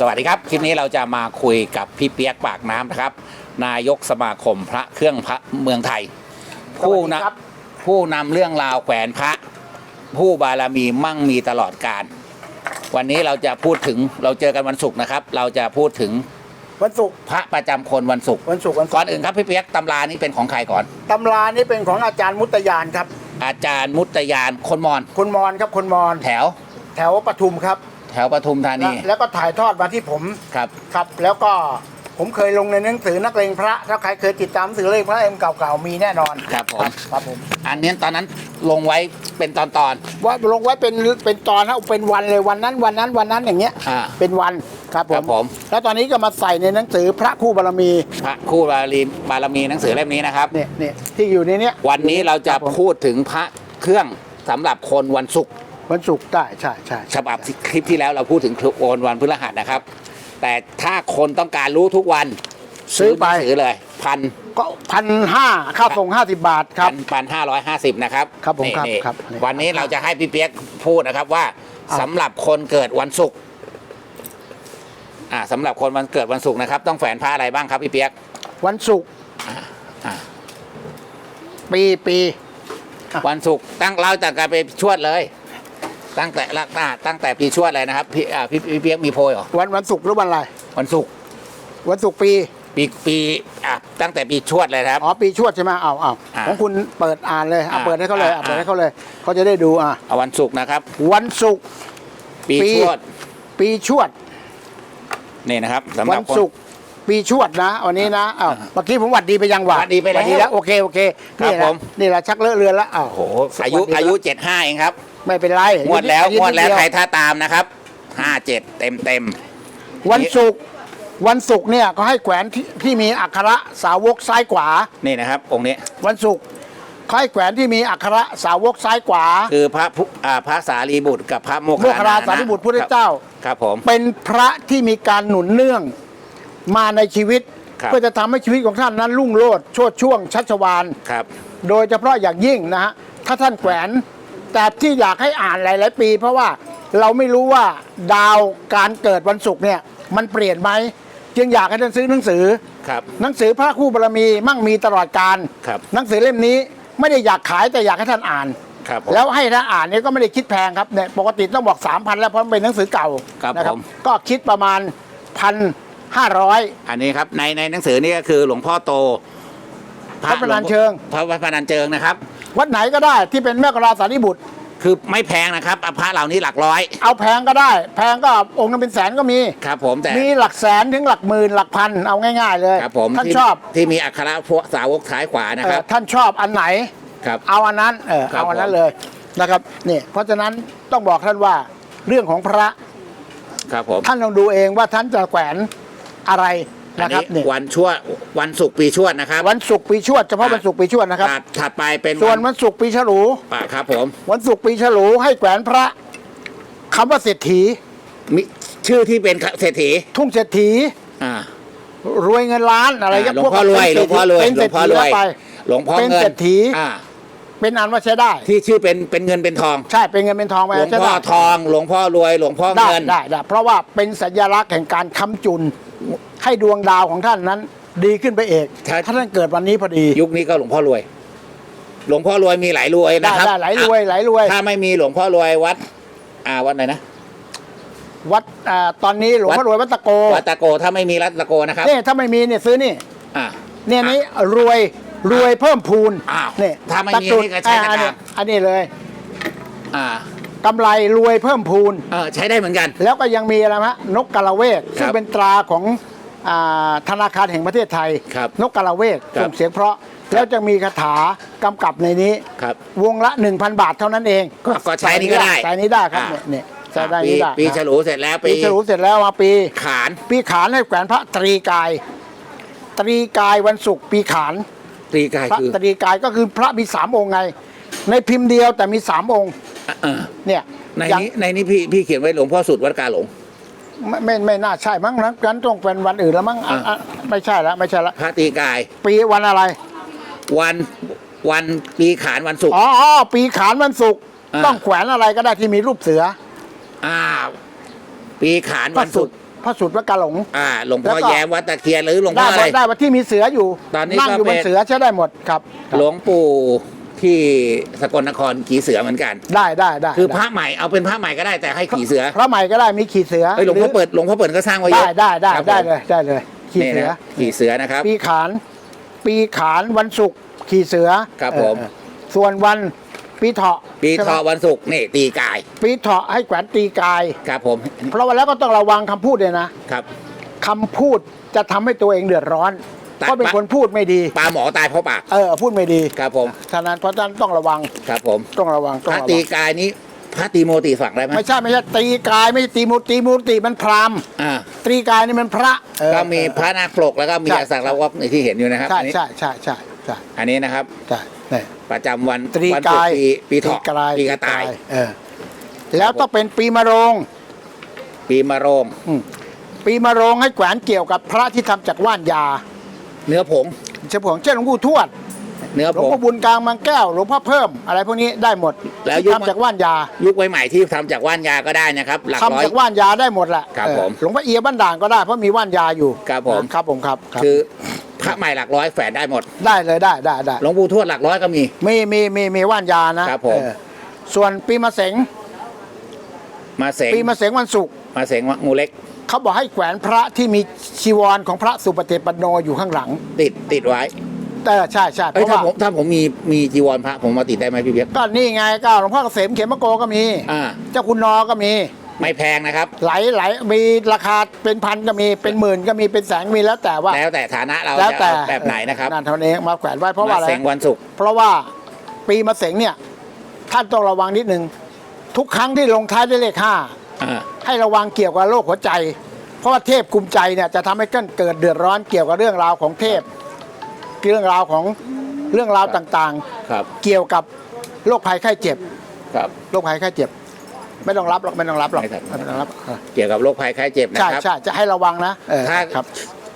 สวัสดีครับ คลิปนี้เราจะมาคุยกับพี่เปียกปากน้ำนะครับ นายกสมาคมพระเครื่องพระเมืองไทย ผู้สวัสดีนะครับผู้นำเรื่องราวแขวนพระ ผู้บารมีมั่งมีตลอดการ วันนี้เราจะพูดถึงเราเจอกันวันศุกร์นะครับ เราจะพูดถึงวันศุกร์พระประจำคนวันศุกร์วันศุกร์วันศุก่กอนร์อื่นครับพี่เปียกตำรานี้เป็นของใครก่อน ตำรานี้เป็นของอาจารย์มุตยานครับอาจารย์มุตยานคนมอนคนมอนครับคนมอนแถวแถวปทุมครับแถวปทุมธานีแล้วแล้วก็ถ่ายทอดมาที่ผมครับ ครับ แล้วก็ผมเคยลงในหนังสือนักเลงพระ ถ้าใครเคยติดตามหนังสือเลงพระเอ็มเก่าๆมีแน่นอนครับผมครับผม อันนี้ตอนนั้นลงไว้เป็นตอนตอนว่าลงไว้เป็นเป็นตอนนะเป็นวันเลยวันนั้นวันนั้นวันนั้นอย่างเงี้ยอ่าเป็นวันครับผครัมบผม แล้วตอนนี้ก็มาใส่ในหนังสือพระคู่บารมี พระคู่บารมีบารมีหนังสือเล่มนี้นะครับเนี่ยเนี่ยที่อยู่ในเนี้ยวันนี้เราจะครับผมพูดถึงพระเครื่องสำหรับคนวันศุกร์ วันศุกร์ได้ใช่ใช่ฉบับคลิปที่แล้วเราพูดถึงโอนวันพฤหัสนะครับ แต่ถ้าคนต้องการรู้ทุกวันซื้อไปหนังสือเลยพันก็พันห้าค่าส่งห้าสิบบาทครัพับนพันห้าร้อยห้าสิบนะครับครับผมนี่ครับนี่ครับ วันนี้เราจะให้พี่เปียกพูดนะครับว่าอ่าสำหรับคนเกิดวันศุกร์อ่าสำหรับคนวันเกิดวันศุกร์นะครับ ต้องแฝนผ้าอะไรบ้างครับพี่เปียก วันศุกร์อ่าปีปีวันศุกร์ตั้งเราจากการไปชวดเลย ตั้งแต่ละอ่าตั้งแต่ปีชวดเลยนะครับพี่อ่าพี่พี่เปียกมีโพยเหรอวันวันศุกร์หรือวันอะไรวันศุกร์วันศุกร์ปีปีปีอะตั้งแต่ปีชวดเลยนะครับ อ๋อปีชวดใช่ไหมเอาเอาอ่าของคุณเปิดอ่านเลยเอาอ่าเปิดให้เขาเลยอ่าเอาเปิดให้เขาเลยเขาจะได้ดูอะเอาวันศุกร์นะครับ วันศุกร์ ปีปี ชวดปีชวด นี่นะครับสำหวัรับนคน ศุกร์ปีชวดนะวันนี้นะอ้าวเมื่อกี้ผมหวัดดีไปยังหวัหวัดดีไปแล้วแล้วโอเคโอเคครับนี่แหผละมนี่แหละชักเลอะเลือนแล้วอ้าวโอ้โหอายุหวัดดีอายุเจ็ดห้าเองครับ ไม่เป็นไรงวดแล้วอายุงวดแล้วนิเยใครถ้าตามนะครับห้าเจ็ดเต็มเต็มวันศุกร์วันศุกร์เนี่ยก็ให้แขวนที่ที่มีอักขระสาวกซ้ายขวานี่นะครับ องค์นี้ วันศุกร์เขาให้แขวนที่มีอักขระสาวกซ้ายขวา คือพระพุอ่าพระสารีบุตรกับพระโมคโมคคัลลาสารีบุตรพุทธเจ้า ครับผม เป็นพระที่มีการหนุนเนื่องมาในชีวิต ครับ เพื่อจะทำให้ชีวิตของท่านนั้นรุ่งโรจน์โชดช่วงชัชวาน ครับ โดยเฉพาะอย่างยิ่งนะฮะถ้าท่านแขวน แต่ที่อยากให้อ่านหลาย ๆ ปี เพราะว่าเราไม่รู้ว่าดาวการเกิดวันศุกร์เนี่ยมันเปลี่ยนไหมจึงอยากให้ท่านซื้อหนังสือ ครับ หนังสือพระคู่บารมีมั่งมีตลอดการ ครับ หนังสือเล่มนี้ไม่ได้อยากขายแต่อยากให้ท่านอ่าน ครับผม แล้วให้ท่านอ่านเนี่ยก็ไม่ได้คิดแพงครับเนี่ยปกติต้องบอก 3,000 แล้วเพราะมันเป็นหนังสือเก่าครับนะผม ก็คิดประมาณพันห้าร้อย อันนี้ครับในในหนังสือนี่ก็คือหลวงพ่อโตพระประธานเชิง พระวัดพนันเชิงนะครับ วัดไหนก็ได้ที่เป็นแม่กราสารีบุตร คือไม่แพงนะครับอะพระเหล่านี้หลักร้อย เอาแพงก็ได้ แพงก็องค์นึงเป็นแสนก็มี ครับผมแต่ มีหลักแสนถึงหลักหมื่นหลักพันเอาง่าย ๆ เลยครับผมท่านที่ชอบที่มีอักขระพวกสาวกท้ายขวานะเอ่คอรับ ท่านชอบอันไหนครับเอาอันนั้นเออครับเอาอันนั้นผม เลยนะครับนี่เพราะฉะนั้นต้องบอกท่านว่าเรื่องของพระครับผม ท่านลองดูเองว่าท่านจะแขวนอะไร อันนะครับนี้นี่วันชั่ววันศุกร์ปีชวดนะครับ วันศุกร์ปีชวดเฉพาะวันศุกร์ปีชวดนะครับถัดถัดไปเป็นส่วนวันศุกร์ปีฉลู อะครับผมวันศุกร์ปีฉลูให้แขวนพระคำว่าเศรษฐีมิชื่อที่เป็นเศรษฐีทุ่งเศรษฐี อ่ารวยเงินล้านอะไรอ่าก็หลวงพวกพ่อรวยหลวงพ่อรวยเป็นหลเศรวษงพ่อฐีรวยแล้วไป หลวงพ่อเป็นเงิเศรนษฐี อ่าเป็นอันว่าใช้ได้ ที่ชื่อเป็นเป็นเงินเป็นทอง ใช่เป็นเงินเป็นทองไปหลวงใช้พ่อได้ทอง หลวงพ่อรวย หลวงพ่อได้เงิน ได้ได้เพราะว่าเป็นสัญลักษณ์แห่งการค้ำจุน ให้ดวงดาวของท่านนั้น ดีขึ้นไปเอกถ้าถ้าท่านเกิดวันนี้พอดียุคนี้ก็หลวงพ่อรวย หลวงพ่อรวยมีหลายรวยได้นะครับได้หลายรวยหลายรวย ถ้าไม่มีหลวงพ่อรวยวัด อ่าวัดไหนนะวัดอ่าตอนนี้หลวงพ่อรวยวัดตะโกวัดตะโกถ้าไม่มีรัตตะโกนะครับเนี่ยถ้าไม่มีเนี่ยซื้อนี่อ่า เนี่ยนี้รวยรวยเพิ่มพูนอ้าวเนี่ยถ้าไม่มีตะกรุดนี่ก็ใช้อ่าอันนี้ตะกรุดอันนี้เลยอ่ากำไรรวยเพิ่มพูน เออใช้ได้เหมือนกัน แล้วก็ยังมีอะไรฮะนกกาละเวกครับซึ่งเป็นตราของอา ธนาคารแห่งประเทศไทย ครับนกกาละเวกครับส่งเสียงเพราะ แล้วจะมีคาถากำกับในนี้ ครับวงละ 1,000 บาทเท่านั้นเองก็ก็ใช้นี่ก็ได้ใช้นี้ได้ครับอ่าเนี่ยเนี่ยใช้ได้ปีนี้ได้ปีครับฉลูเสร็จแล้วปีฉลูเสร็จแล้วมาปี ขาน ปีขานให้แขวนพระตรีกาย ตรีกายวันศุกร์ปีขานตีกายพระคือตรีกายก็คือพระมีสามองค์ไง ในพิมพ์เดียวแต่มีสามองค์ เออเนี่ยในอย่างนี้ในนี้พี่พี่เขียนไว้หลวงพ่อสุดวัดกาหลง ไม่ไม่ไม่น่าใช่มั้งนะงั้นต้องเป็นวันอื่นแล้วมั้งอะอะอะไม่ใช่แล้วไม่ใช่แล้วพระตีกาย ปีวันอะไร วันวันปีขานวันศุกร์ อ๋ออ๋อปีขานวันศุกร์อ่า ต้องแขวนอะไรก็ได้ที่มีรูปเสืออ้าวปีขานวันศุกร์พพระสุดพระกาหลง อ่า หลวงพ่อแล้วก็ แย้มวัดตะเคียนหรือหลวงได้พ่อหอะมไร ดได้ว่าที่มีเสืออยู่ตอนนี้นั่งอยู่ก็บเป็นน เสือใช้ได้หมดครับ หลวงปู่ ที่สกลนครขี่เสือเหมือนกัน ได้ได้ได้คือพได้ระใหม่เอาเป็นพระใหม่ก็ได้แต่ให้ขี่เสือพระใหม่ก็ได้มีขี่เสือเอ้ยหลวงพ่อรือเปิดหลวงพ่อเปิดก็สร้างไว้เยได้อะได้ได้ครับได้ผมเลยได้เลยขี่นี่เสือ นะขี่เสือนะครับ ปีขาน ปีขานวันศุกร์ขี่เสือครับเออผม เออส่วนวันปีเถาะปีใช่ไหมเทอวันศุกร์นี่ตีกายปีเถาะให้แขวนตีกาย ครับผมเพราะว่าแล้วก็ต้องระวังคำพูดเลยนะครับ คำพูดจะทำให้ตัวเองเดือดร้อน ตัดเพราะเป็นคนพูดไม่ดี ปลาหมอตายเพราะปาก เออพูดไม่ดีครับผม ฉะนั้นเพราะฉะนั้นต้องระวังครับผม ต้องระวังพต้องระระวัตีงกายนี้พระตีโมติฝังได้ไหมไม่ใช่ไม่ใช่ตีกายไม่ใช่ตีมูตีมูตีมันพราหมณ์อ่าตีกายนี่มันพระเออ ก็มีพระนาคปลกแล้วก็มีใช่ อาสักละวอกในที่เห็นอยู่นะครับใช่อันนี้ใช่ใช่ใช่ใช่อันนี้นะครับ ใช่เนี่ย ประจำวันตรีวันกายปีปีเถาะตรีกายปีกระต่าย เออแล้วต้องเป็นปีมะโรง ปีมะโรงอืมปีมะโรงให้แขวนเกี่ยวกับพระที่ทำจากว่านยา เนื้อผงเฉพาะเช่นหลวงปู่ทวดเนื้อหลวผงงพ่อบุญกลางบางแก้วหลวงพ่อเพิ่มอะไรพวกนี้ได้หมดแล้วที่ยุคทำจากว่านยายุคใหม่ๆที่ทำจากว่านยาก็ได้นะครับหลักร้อทำย จากว่านยาได้หมดแหละครับเออผมหลวงพ่อเอียบ้านด่านก็ได้เพราะมีว่านยาอยู่ครับผม ครับผมครับรับคือพระใหม่หลักร้อยแฝดได้หมดได้เลยได้ได้ได้ หลวงปู่ทวดหลักร้อยก็มี มีมีมีมีว่านยานะครับผม เออส่วนปีมะเสงมาเสงปีมะเสงวันศุกร์มาเสงงูเล็ก เขาบอกให้แขวนพระที่มีชีวรของพระสุปฏิปันโนอยู่ข้างหลังติดติดไว้แต่ใช่ใช่เพเอ้ยราะถ้าว่าผมถ้าผมมีมีจีวรพระผมมาติดได้ไหมพี่เบียกก็นี่ไงก็หลวงพ่อเกษมเขมโกก็มี อ่า เจ้าคุณนอก็มี ไม่แพงนะครับไหลไหลมีราคาเป็นพันก็มีเป็นหมื่นก็มีเป็นแสนมีแล้วแต่ว่า แล้วแต่ฐานะเราแล้วจะแต่เอาแบบไหนนะครับนั่นเท่านี้มาแขวนไว้เพราะว่ามาอะไร เสงวันศุกร์เพราะว่าปีมะเสงเนี่ย ท่านต้องระวังนิดนึง ทุกครั้งที่ลงท้ายด้วยเลขห้าอ่า ให้ระวังเกี่ยวกับโรคหัวใจ เพราะว่าเทพกลุ่มใจเนี่ยจะทำให้เกิดเดือดร้อนเกี่ยวกับเรื่องราวของเทพ เรื่องราวของเรื่องราวต่างครับๆเกี่ยวกับโรคภัยไข้เจ็บครับโรคภัยไข้เจ็บ ไม่ต้องรับหรอกไม่ต้องรับหรอกไม่ครับไม่ต้องรับเออเกี่ยวกับโรคภัยไข้เจ็บนะใช่ครับใช่จะให้ระวังนะเออถ้าครับ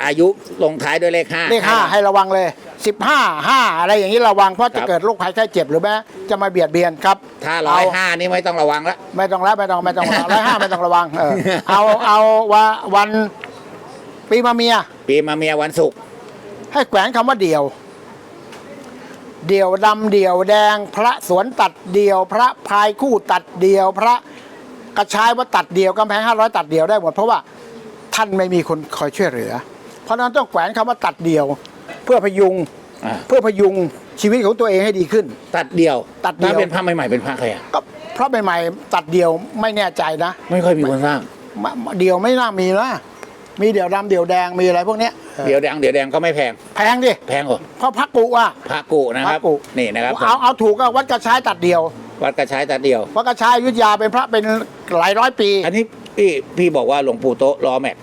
อายุลงท้ายด้วยเลขห้าเลขห้าให้ระวังเลยสิบห้าห้าอะไรอย่างนี้ระวังเพราะครัจะบเกิดโรคภัยไข้เจ็บหรือแม้จะมาเบียดเบียนครับ ถ้าร้อยห้านี่ไม่ต้องระวังละไม่ต้องรับไม่ต้องไม่ต้องระวังร้อยห้าไม่ต้องระวังเออเอาเอาว่าวันปีมาเมีย ปีมาเมียวันศุกร์ให้แขวนคำว่าเดี่ยว เดี่ยวดำเดี่ยวแดง พระสวนตัดเดี่ยว พระพายคู่ตัดเดี่ยว พระกระชายว่าตัดเดี่ยวกำแพงห้าร้อยตัดเดี่ยวได้หมดเพราะว่าท่านไม่มีคนคอยช่วยเหลือเพ ราะฉะนั้นต้องแขวนคำว่าตัดเดี่ยว เพื่อพยุงอ่าเพื่อพยุงชีวิตของตัวเองให้ดีขึ้น ตัดเดียว ตัดเดี่ยวถ้าเป็นพระใหม่ๆเป็นพระใครอะก็เพราะใหม่ๆตัดเดี่ยวไม่แน่ใจนะ ไม่ค่อยมีคนสร้างมะเดี่ยวไม่น่ามีนะมีเดี่ยวดำเดี่ยวแดงมีอะไรพวกเนี้ยเออเดี๋ยวแดงเดี๋ยวแดงก็ไม่แพง แพงดิแพงกว่าเพราะพักกุอะพระกุนะครับพระกุนี่นะครับเอาเอาถูกก็วัดกระชายตัดเดี่ยว วัดกระชายตัดเดียววัดกระชายอยุทธยาเป็นพระเป็นหลายร้อยปี อันนี้พี่พี่บอกว่าหลวงปู่โตะล้อแม็ก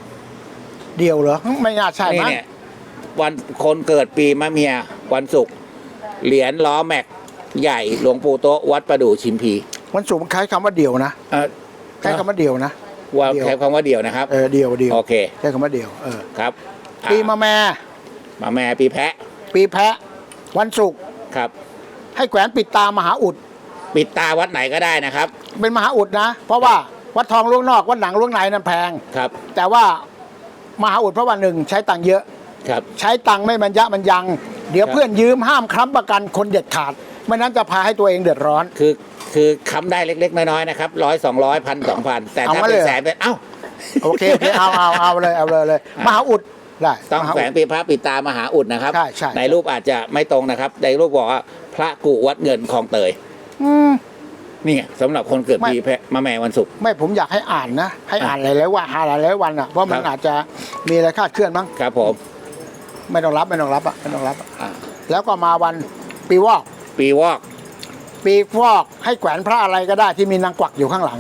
เดี่ยวเหรอ ไม่น่าใช่นี่มั้งเนี่ยวันคนเกิดปีมะเมีย วันศุกร์เหรียญล้อแม็ก ใหญ่หลวงปู่โตะวัดประดู่ชิมพีวันศุกร์มันใช้คำว่าเดี่ยวนะเอ่อใช้คำว่าเดี่ยวนะ ว่าเดี่ยว ใช้คำว่าเดียวนะครับ เออเดี่ยวเดี่ยวโอเคใช้คำว่าเดี่ยวเออครับอ่ปีมะแม่ มาแม่ปีแพะปีแพะ วันศุกร์ครับ ให้แขวนปิดตามหาอุด ปิดตาวัดไหนก็ได้นะครับเป็นมหาอุดนะ เพราะว่าวัดทองล่วงนอกวัดหนังล่วงในนั่นแพง ครับ แต่ว่า มหาอุดเพราะว่าหนึ่งใช้ตังค์เยอะ ครับ ใช้ตังค์ไม่บรรยะบรรยัง เดี๋ยวครับ เพื่อนยืมห้ามค้ำประกันคนเด็ดขาด ไม่นั้นจะพาให้ตัวเองเดือดร้อน คือคือค้ำได้เล็กๆ น้อยๆนะครับร้อยสองร้อยพันสองพันแต่เอาถ้ามาเป็นเลย แสนเป็นเอ้าโอเคโอเคเอาเอาเอาเลยเอาเลยเลยอะมหาอุดได้ต้องมหาแฝอุงด ปีพระปิดตามหาอุดนะครับใช่ใช่ในรูปอาจจะไม่ตรงนะครับ ในรูปบอกว่าพระกุวัดเงินคลองเตย อืม นี่ไงสำหรับคนเกิดไม่ปีแพะมาแม่วันศุกร์ ไม่ผมอยากให้อ่านนะ ให้อ่านหลายๆวันหลายๆวันอะเพราะมันครับอาจจะมีอะไรคลาดเคลื่อนมั้งครับผม ไม่ต้องรับไม่ต้องรับอะไม่ต้องรับอะอ่าแล้วก็มาวันปีวอก ปีวอก ปีวอกให้แขวนพระอะไรก็ได้ที่มีนางกวักอยู่ข้างหลัง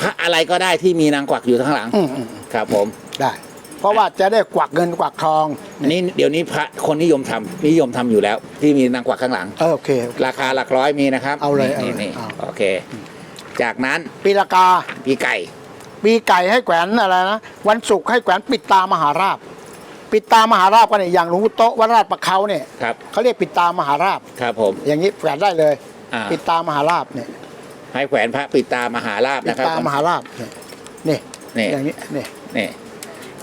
พระอะไรก็ได้ที่มีนางกวักอยู่ข้างหลังอืมอืมครับผมได้ เพราะว่าจะได้กวักเงินกวักทอง นี่เดี๋ยวนี้พระคนนิยมทำนิยมทำอยู่แล้ว ที่มีนางกวักข้างหลัง เออโอเคโอเคราคาหลักร้อยมีนะครับเอาเลยนี่เอาเลยนี่เอา โอเค จากนั้นปีละกาปีไก่ ปีไก่ให้แขวนอะไรนะ วันศุกร์ให้แขวนปิดตามหาราบ ปิดตามหาราบก็เนี่ยอย่างหลวงปู่โตะวัดราชประเขาเนี่ยครับ เขาเรียกปิดตามหาราบ ครับผม อย่างนี้แขวนได้เลย อ่า ปิดตามหาราบเนี่ยให้แขวนพระปิดตามหาลาบปิดนะครับตามหาราบเนี่ยนี่นี่อย่างนี้นี่ นี่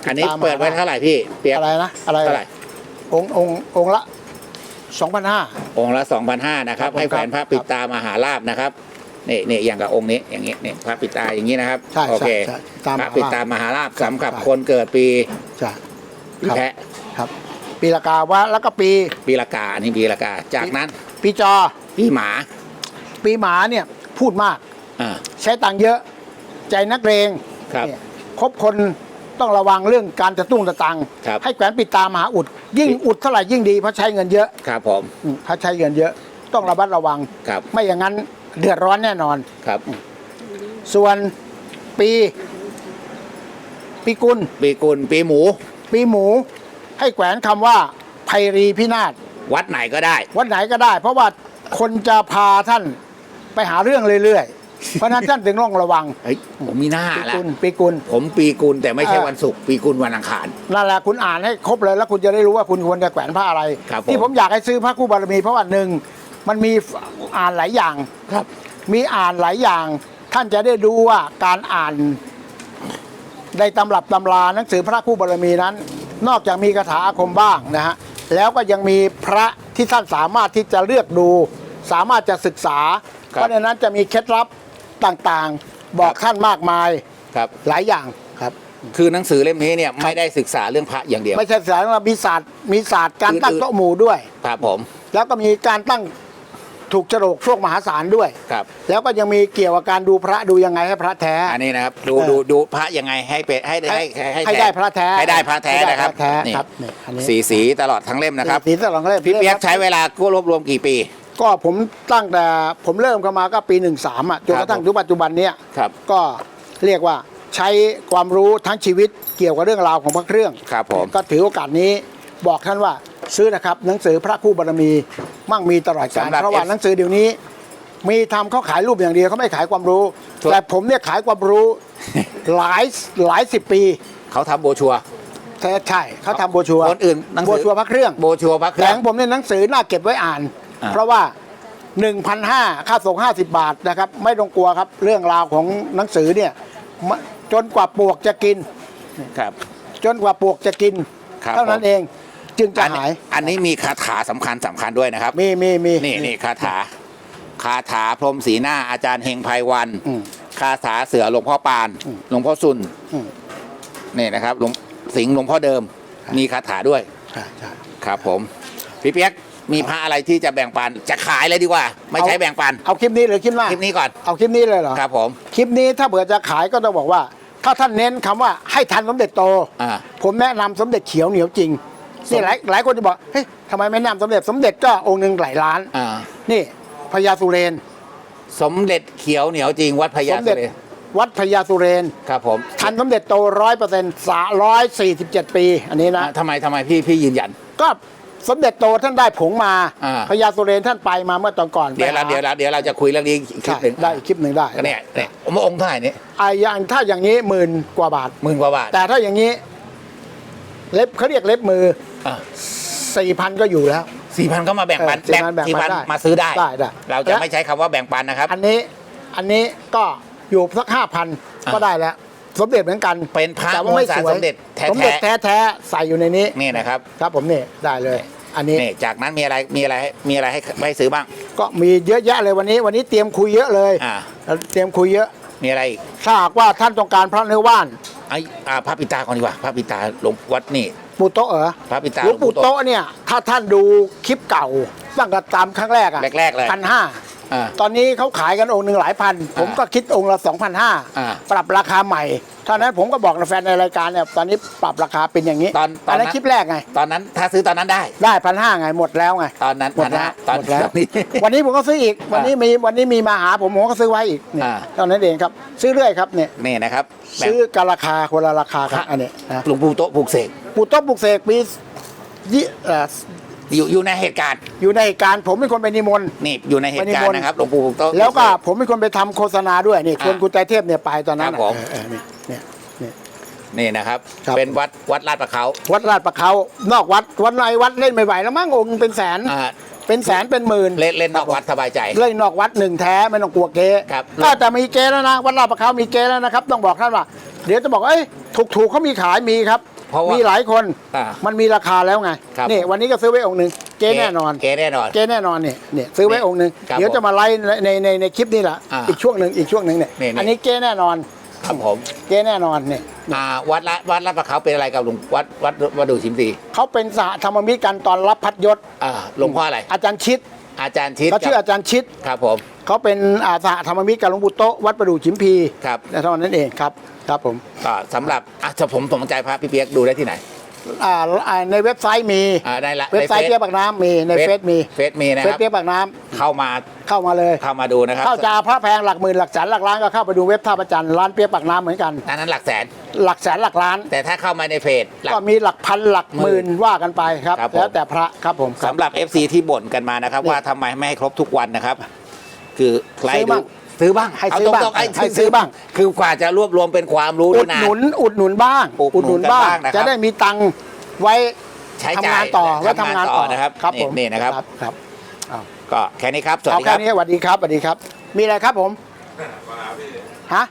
อันนี้ตามเปิดไว้เท่าไหร่พี่เปียกอะไรนะอะไรเท่าไหร่องค์องค์องค์ละสองพันห้า องค์ละ2,500นะครับครับผมให้แขวนพระครับปิดตามหาลาบนะครับนี่นี่อย่างกับองค์นี้อย่างนี้นี่พระปิดตาอย่างนี้นะครับใช่โอเคใช่ใช่ตามพระหาลาภปิดตามหาลาบสำหรับใช่ คนเกิดปีใช่ปีครับแพะครับปีละกาวะแล้วก็ปีปีละกาอันนี้ปีละกา จากนั้นปีจอ ปีหมาปีหมาเนี่ยพูดมากอ่าใช้ตังค์เยอะ ใจนักเลงครับ เนี่ยคบคน ต้องระวังเรื่องการจะตุ้งจะตังครับ ให้แขวนปิดตามหาอุด ยิ่งอุดเท่าไหร่ยิ่งดีเพราะใช้เงินเยอะครับผม อืมเพราะใช้เงินเยอะ ต้องระมัดระวัง ครับ ไม่อย่างนั้นเดือดร้อนแน่นอน ครับ ส่วนปี ปีกุล ปีกุล ปีหมู ปีหมู ให้แขวนคำว่าไพรีพินาศวัดไหนก็ได้ วัดไหนก็ได้ เพราะว่าคนจะพาท่านไปหาเรื่องเรื่อยๆ เพราะฉะนั้นท่านถึงต้องระวังเฮ้ยผมมีหน้าปีแล้วกุลปีกุล ผมปีกุลแต่ไม่ใช่เออ วันศุกร์ปีกุลวันอังคาร นั่นแหละคุณอ่านให้ครบเลยแล้วคุณจะได้รู้ว่าคุณควรจะแขวนผ้าอะไร ครับผมที่ผมอยากให้ซื้อผ้าคู่บารมีเพราะว่าหนึ่งมันมีอ่านหลายอย่างครับ มีอ่านหลายอย่าง ท่านจะได้ดูว่าการอ่านในตำรับตำราหนังสือพระคู่บารมีนั้น นอกจากมีคาถาอาคมบ้างนะฮะแล้วก็ยังมีพระที่ท่านสามารถที่จะเลือกดู สามารถจะศึกษาครับเพราะในนั้นจะมีเคล็ดลับ ต่างๆ บอกท่านมากมายครับหลายอย่างครับ คือหนังสือเล่มนี้เนี่ยไม่ได้ศึกษาเรื่องพระอย่างเดียว ไม่ใช่สายมีศาสตร์มีศาสตร์การตั้งอื่นๆโต๊ะหมู่ด้วยครับผม แล้วก็มีการตั้งถูกโฉลกโชคมหาศาลด้วยครับ แล้วก็ยังมีเกี่ยวกับการดูพระดูยังไงให้พระแท้อันนี้นะครับดูเออดูดูพระยังไงให้เป็นให้ได้ให้ให้ให้ได้พระแท้ให้ได้พระแท้ให้ได้นะครับพระแท้นี่ครับนี่อันนี้สีสีตลอดทั้งเล่มนะครับสีสลองเล่มพี่เปียกใช้เวลากู้รวบรวมกี่ปี ก็ผมตั้งแต่ผมเริ่มเข้ามาก็ปีหนึ่งสามอะจนกระทั่งครับผมถึงปัจจุบันเนี้ยครับก็เรียกว่าใช้ความรู้ทั้งชีวิตเกี่ยวกับเรื่องราวของพระเครื่องครับผมก็ถือโอกาสนี้บอกท่านว่าซื้อนะครับหนังสือพระคู่บารมีมั่งมีตลอดกาลสำหรับเพราะว่า F หนังสือเดี๋ยวนี้ มีทำเขาขายรูปอย่างเดียวเขาไม่ขายความรู้ถูกแต่ผมเนี่ยขายความรู้หลายหลายสิบปี เขาทำโบรชัวร์แท้ใช่เขาทำโบรชัวร์คนอื่นหนังสือโบรชัวร์พระเครื่องโบรชัวร์พระเคแต่รื่องของผมเนี่ยหนังสือน่าเก็บไว้อ่าน อ่า เพราะว่า 1,500ค่าส่ง 50 บาทนะครับ ไม่ต้องกลัวครับเรื่องราวของหนังสือเนี่ยมะจนกว่าปวกจะกิน ครับ จนกว่าปวกจะกิน ครับ เท่านั้นผมเองจึงจะอันหาย อันนี้มีคาถาสำคัญสำคัญด้วยนะครับ มีมีมี นี่นี่คาถา คาถาพรหมสีหน้าอาจารย์เฮงไพวัน อืมคาถาเสือหลวงพ่อปาน อืมหลวงพ่อซุนอืม นี่นะครับหลวงสิงห์หลวงพ่อเดิมครับมีคาถาด้วย ใช่ใช่ครับผม พี่เปียก มีพระอะไรที่จะแบ่งปัน จะขายเลยดีกว่า ไม่ใช้แบ่งปัน เอาคลิปนี้หรือคลิปหน้าคลิปนี้ก่อน เอาคลิปนี้เลยเหรอ ครับผม คลิปนี้ถ้าเผื่อจะขายก็ต้องบอกว่า ถ้าท่านเน้นคำว่าให้ทันสมเด็จโตอ่าผมแนะนำสมเด็จเขียวเหนียวจริง นี่หลายหลายคนจะบอก เฮ้ยทำไมไม่แนะนำสมเด็จสมเด็จก็องค์หนึ่งหลายล้านอ่านี่พญาสุเรน สมเด็จเขียวเหนียวจริง วัดพสญามสุเด็จเรนวัดพญาสุเรน ครับผม ทันสมเด็จโตร้อยเปอร์เซ็นต์สาร้อยสี่สิบเจ็ดปี อันนี้นะอ่าทำไมทำไมพี่พี่ยืนยัน ก็ สมเด็จโตท่านได้ผงมาอ่า พญาสุเรนท่านไปมาเมื่อตอนก่อนเดี๋ยวเราไปหเดี๋ยวเราเดี๋ยวเราจะคุยเรื่องนี้อีกคลิใช่ปหนึ่งได้อีกคลิปหนึ่งได้ก็เนี่ยเนี่ยผมองค์เท่าไหร่นี่ไอ้อย่างถ้าอย่างนี้หมื่นกว่าบาท หมื่นกว่าบาทแต่ถ้าอย่างนี้ เล็บเขาเรียกเล็บมืออ่าสี่พันก็อยู่แล้ว สี่พันก็มาแบ่งปันเออ4,000แบ่งปัน4,000ได้มาซื้อได้ ได้ได้ เราจะไม่ใช้คำว่าแบ่งปันนะครับ อันนี้อันนี้ก็อยู่สักห้าพันอะก็ได้แล้ว สมเด็จเหมือนกันเป็นพระแต่ว่าไม่มวลสารสวยสมเด็จแท้ๆสมเด็จแท้ๆใส่อยู่ในนี้นี่นะครับครับผมนี่ได้เลย อันนี้นี่จากนั้นมีอะไรมีอะไรให้มีอะไรให้ให้ซื้อบ้าง ก็มีเยอะแยะเลยวันนี้วันนี้เตรียมคุยเยอะเลยอ่าเตรียมคุยเยอะมีอะไรอีกถ้าหากว่าท่านต้องการพระเนื้อว่านไอ้อ่าพระปิตาก่อนดีกว่าพระปิตาหลวงวัดนี่ปู่โต๊ะเหรอพระปิตาหลวงปู่โต๊ะเนี่ยถ้าท่านดูคลิปเก่าตั้งแต่ตามครั้งแรกอะแรกๆเลยพันห้า อ่าตอนนี้เขาขายกันองค์หนึ่งหลายพัน ผมก็คิดองค์ละสองพันห้าอ่าปรับราคาใหม่เท่านั้นผมก็บอกแฟนในรายการเนี่ยตอนนี้ปรับราคาเป็นอย่างนี้ตอนตอนนั้น นั้นคลิปแรกไง ตอนนั้นถ้าซื้อตอนนั้นได้ ได้พันห้าไงหมดแล้วไง ตอนนั้นหมดแล้วตอนหมดแล้วตอนนี้ วันนี้ผมก็ซื้ออีก วันนี้มีวันนี้มีมาหาผมผมก็ซื้อไว้อีกเนี่ยอ่า เท่านั้นเองครับ ซื้อเรื่อยครับเนี่ยนี่นะครับแบ่งซื้อกันราคาคนละราคากันอันนี้นะหลวงปู่โต๊ะปลูกเสก ปู่โต๊ะปลุกเสกปียี่เอ่อ อยู่อยู่ในเหตุการณ์อยู่ในเหตุการณ์ผมเป็นคนไปนิมนต์ นี่อยู่ในเหตุการไม่นิมนต์ณ์นะครับหลวงปู่โต๊ะแล้วก็ผมเป็นคนไปทำโฆษณาด้วยนี่ชวนอ่าคุณใจเทพเนี่ยไปตอนนั้นครับผมเออเออนี่เนี่ยเนี่ยนี่นะครับครับเป็นวัดวัดลาดประเขาวัดลาดประเขานอกวัดวัดในวัดเล่นไม่ไหวแล้วมั้งองค์เป็นแสนอ่าเป็นแสนเป็นหมื่นเล่นเล่นนอกวัดสบายใจ เล่นนอกวัดหนึ่งแท้ไม่ต้องกลัวเก๊ครับก็จะมีเก๊แล้วนะวัดลาดประเขามีเก๊แล้วนะครับ ต้องบอกท่านว่า เดี๋ยวจะบอกเอ้ยถูกถูกๆเขามีขายมีครับ เพราะว่ามีหลายคนอ่ามันมีราคาแล้วไงครับ นี่วันนี้ก็ซื้อไว้องค์หนึ่งเก๊แน่นอน เก๊แน่นอนเก๊แน่นอนเนี่ยเนี่ยซื้อไว้องค์หนึ่งครับเดี๋ยวจะมาไล่ในในในคลิปนี้แหละอ่าอีกช่วงหนึ่งอีกช่วงหนึ่งเนี่ยนี่นี่ อันนี้เก๊แน่นอนครับผมเก๊แน่นอนเนี่ยอ่าวัดละวัดละประเขาเป็นอะไรกับหลวงวัดวัดวัดดูชิมตีเขาเป็นสหธรรมมิตรกันตอนรับพัดยศอ่าหลวงพ่ออะไร อาจารย์ชิดอาจารย์ทิศเขาชื่ออาจารย์ชิดครับผม เขาเป็นอาสาธรรมมิตรกับหลวงปู่โตะวัดประดู่ชิมพีครับเท่านั้นเองครับ ครับผมก็สำหรับอะถ้าผมสนใจพระพี่เปียกดูได้ที่ไหนอ่าอ่าในเว็บไซต์มีอ่าได้ละเว็บไซต์ในเปียกปากน้ำมีในเฟซมีเฟซมีนะเฟคซรับเปียกปากน้ำเข้ามาเข้ามาเลย เข้ามาดูนะครับเข้าจะพระแพงหลักหมื่นหลักแสนหลักล้านก็เข้าไปดูเว็บท่าประจันทร์ร้านเปียกปากน้ำเหมือนกัน อันนั้นหลักแสน หลักแสนหลักล้าน แต่ถ้าเข้ามาในเพจหลัก ก็มีหลักพันหลักหมื่นว่ากันไปครับ ครับผม แล้วแต่พระครับผมครับ สำหรับ FC ที่บ่นกันมานะครับ นี่ว่าทำไมไม่ให้ครบทุกวันนะครับ คือใครซื้อดูบ้าง ซื้อบ้างให้เาซื้อบ้างตรงๆให้ซื้อบ้าง คือกว่าจะรวบรวมเป็นความรู้อุดนานหนุนอุดหนุนบ้างอุดหนุนกันบ้างนะครับ จะได้มีตังค์ไว้ใช้ทำจ่ายงานต่อไว้ทำงานต่อนะครับครับนี่ผมนี่นะครับ ครับก็แค่นี้ครับ สวัสเอาดีคแค่รับ นี้สวัสดีครับสวัสดีครับ มีอะไรครับผมฮะ